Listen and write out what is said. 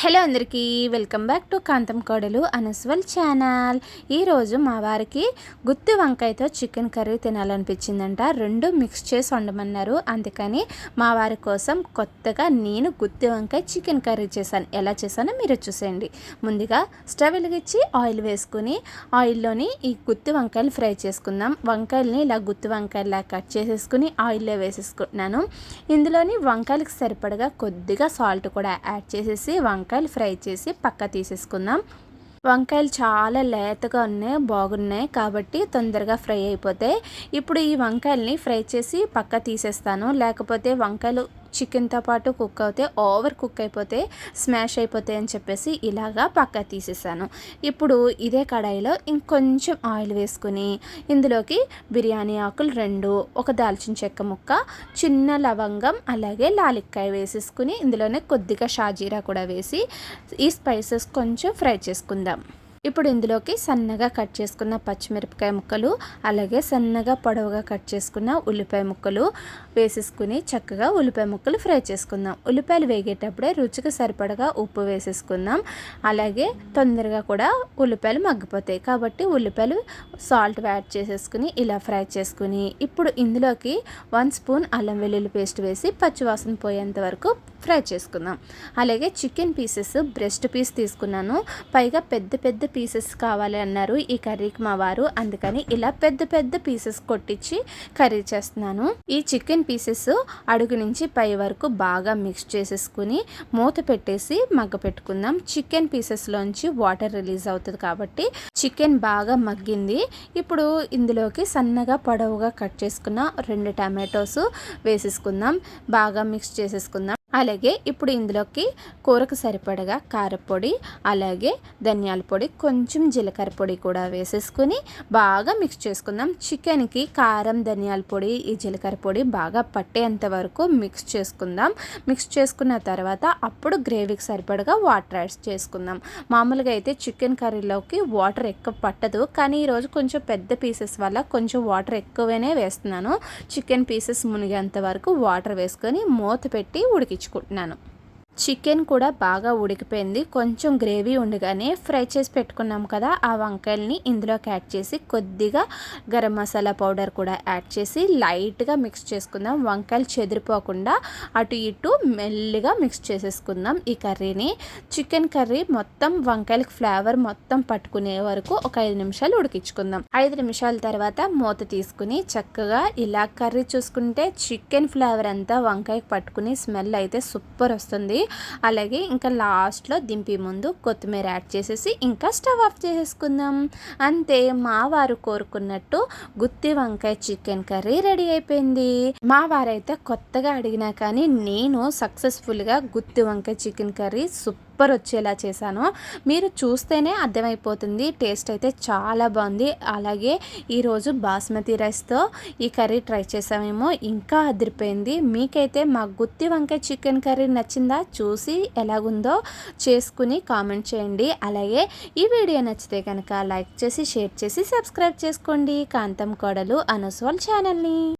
Hello అందరికీ welcome back to కాంతం కోడలు అనస్వల్ channel. ఈరోజు మా వారికి గుత్తి వంకాయతో చికెన్ కర్రీ తినాలనిపించిందంట. రెండు మిక్స్ చేసి వండమన్నారు. అందుకని మా వారి కోసం కొత్తగా నేను గుత్తి వంకాయ చికెన్ కర్రీ చేశాను. ఎలా చేశానో మీరు చూసేయండి. ముందుగా స్టవ్ వెలిగించి ఆయిల్ వేసుకుని ఆయిల్లోని ఈ గుత్తి వంకాయలు ఫ్రై చేసుకుందాం. వంకాయలని ఇలా గుత్తి వంకాయలా కట్ చేసేసుకుని ఆయిల్లో వేసేసుకుంటున్నాను. ఇందులోని వంకాయలకు సరిపడగా కొద్దిగా సాల్ట్ కూడా యాడ్ చేసేసి వంకాయ వంకాయలు ఫ్రై చేసి పక్క తీసేసుకుందాం. వంకాయలు చాలా లేతగా ఉన్నాయి బాగున్నాయి కాబట్టి తొందరగా ఫ్రై అయిపోతాయి. ఇప్పుడు ఈ వంకాయల్ని ఫ్రై చేసి పక్క తీసేస్తాను. లేకపోతే వంకాయలు చికెన్తో పాటు కుక్ అవుతే ఓవర్ కుక్ అయిపోతే స్మాష్ అయిపోతాయి అని చెప్పేసి ఇలాగా పక్క తీసేసాను. ఇప్పుడు ఇదే కడాయిలో ఇంకొంచెం ఆయిల్ వేసుకుని ఇందులోకి బిర్యానీ ఆకులు రెండు ఒక దాల్చిన చెక్క ముక్క చిన్న లవంగం అలాగే లాలిక్కాయ వేసేసుకుని ఇందులోనే కొద్దిగా షాజీరా కూడా వేసి ఈ స్పైసెస్ కొంచెం ఫ్రై చేసుకుందాం. ఇప్పుడు ఇందులోకి సన్నగా కట్ చేసుకున్న పచ్చిమిరపకాయ ముక్కలు అలాగే సన్నగా పొడవుగా కట్ చేసుకున్న ఉల్లిపాయ ముక్కలు వేసేసుకుని చక్కగా ఉల్లిపాయ ముక్కలు ఫ్రై చేసుకుందాం. ఉల్లిపాయలు వేగేటప్పుడే రుచికి సరిపడగా ఉప్పు వేసేసుకుందాం. అలాగే తొందరగా కూడా ఉల్లిపాయలు మగ్గిపోతాయి. కాబట్టి ఉల్లిపాయలు సాల్ట్ యాడ్ చేసేసుకుని ఇలా ఫ్రై చేసుకుని ఇప్పుడు ఇందులోకి వన్ స్పూన్ అల్లం వెల్లుల్లి పేస్ట్ వేసి పచ్చివాసన పోయేంత వరకు ఫ్రై చేసుకుందాం. అలాగే చికెన్ పీసెస్ బ్రెస్ట్ పీస్ తీసుకున్నాను. పైగా పెద్ద పెద్ద పీసెస్ కావాలి అన్నారు ఈ కర్రీకి మా వారు. అందుకని ఇలా పెద్ద పెద్ద పీసెస్ కొట్టించి కర్రీ చేస్తున్నాను. ఈ చికెన్ పీసెస్ అడుగు నుంచి పై వరకు బాగా మిక్స్ చేసేసుకుని మూత పెట్టేసి మగ్గ పెట్టుకుందాం. చికెన్ పీసెస్లోంచి వాటర్ రిలీజ్ అవుతుంది కాబట్టి చికెన్ బాగా మగ్గింది. ఇప్పుడు ఇందులోకి సన్నగా పొడవుగా కట్ చేసుకున్న రెండు టమాటోస్ వేసేసుకుందాం. బాగా మిక్స్ చేసేసుకుందాం. అలాగే ఇప్పుడు ఇందులోకి కూరకు సరిపడగా కారపొడి అలాగే ధనియాల పొడి కొంచెం జీలకర్ర పొడి కూడా వేసేసుకుని బాగా మిక్స్ చేసుకుందాం. చికెన్కి కారం ధనియాల పొడి ఈ జీలకర్ర పొడి బాగా పట్టేంత వరకు మిక్స్ చేసుకుందాం. మిక్స్ చేసుకున్న తర్వాత అప్పుడు గ్రేవీకి సరిపడగా వాటర్ యాడ్ చేసుకుందాం. మామూలుగా అయితే చికెన్ కర్రీలోకి వాటర్ ఎక్కువ పట్టదు కానీ ఈరోజు కొంచెం పెద్ద పీసెస్ వల్ల కొంచెం వాటర్ ఎక్కువనే వేస్తున్నాను. చికెన్ పీసెస్ మునిగేంత వరకు వాటర్ వేసుకొని మూత పెట్టి ఉడికి ఉడికించుకుంటున్నాను చికెన్ కూడా బాగా ఉడికిపోయింది. కొంచెం గ్రేవీ ఉండగానే ఫ్రై చేసి పెట్టుకున్నాం కదా ఆ వంకాయల్ని ఇందులోకి యాడ్ చేసి కొద్దిగా గరం మసాలా పౌడర్ కూడా యాడ్ చేసి లైట్గా మిక్స్ చేసుకుందాం. వంకాయలు చెదిరిపోకుండా అటు ఇటు మెల్లిగా మిక్స్ చేసేసుకుందాం ఈ కర్రీని. చికెన్ కర్రీ మొత్తం వంకాయలకి ఫ్లేవర్ మొత్తం పట్టుకునే వరకు ఒక ఐదు నిమిషాలు ఉడికించుకుందాం. ఐదు నిమిషాల తర్వాత మూత తీసుకుని చక్కగా ఇలా కర్రీ చూసుకుంటే చికెన్ ఫ్లేవర్ అంతా వంకాయకి పట్టుకుని స్మెల్ అయితే సూపర్ వస్తుంది. అలాగే ఇంకా లాస్ట్లో దింపి ముందు కొత్తిమీర యాడ్ చేసేసి ఇంకా స్టవ్ ఆఫ్ చేసేసుకుందాం. అంతే మా వారు కోరుకున్నట్టు గుత్తి వంకాయ చికెన్ కర్రీ రెడీ అయిపోయింది. మా వారైతే కొత్తగా అడిగినా కానీ నేను సక్సెస్ఫుల్గా గుత్తి వంకాయ చికెన్ కర్రీ సూపర్ సూపర్ వచ్చేలా చేశాను. మీరు చూస్తేనే అర్థమైపోతుంది. టేస్ట్ అయితే చాలా బాగుంది. అలాగే ఈరోజు బాస్మతి రైస్తో ఈ కర్రీ ట్రై చేసామేమో. ఇంకా అదిరిపోయింది. మీకైతే మా గుత్తి వంకాయ చికెన్ కర్రీ నచ్చిందా చూసి ఎలాగుందో చేసుకుని కామెంట్ చేయండి. అలాగే ఈ వీడియో నచ్చితే కనుక లైక్ చేసి షేర్ చేసి సబ్స్క్రైబ్ చేసుకోండి. కాంతం కోడలు అనుస్వాల్ ఛానల్ని.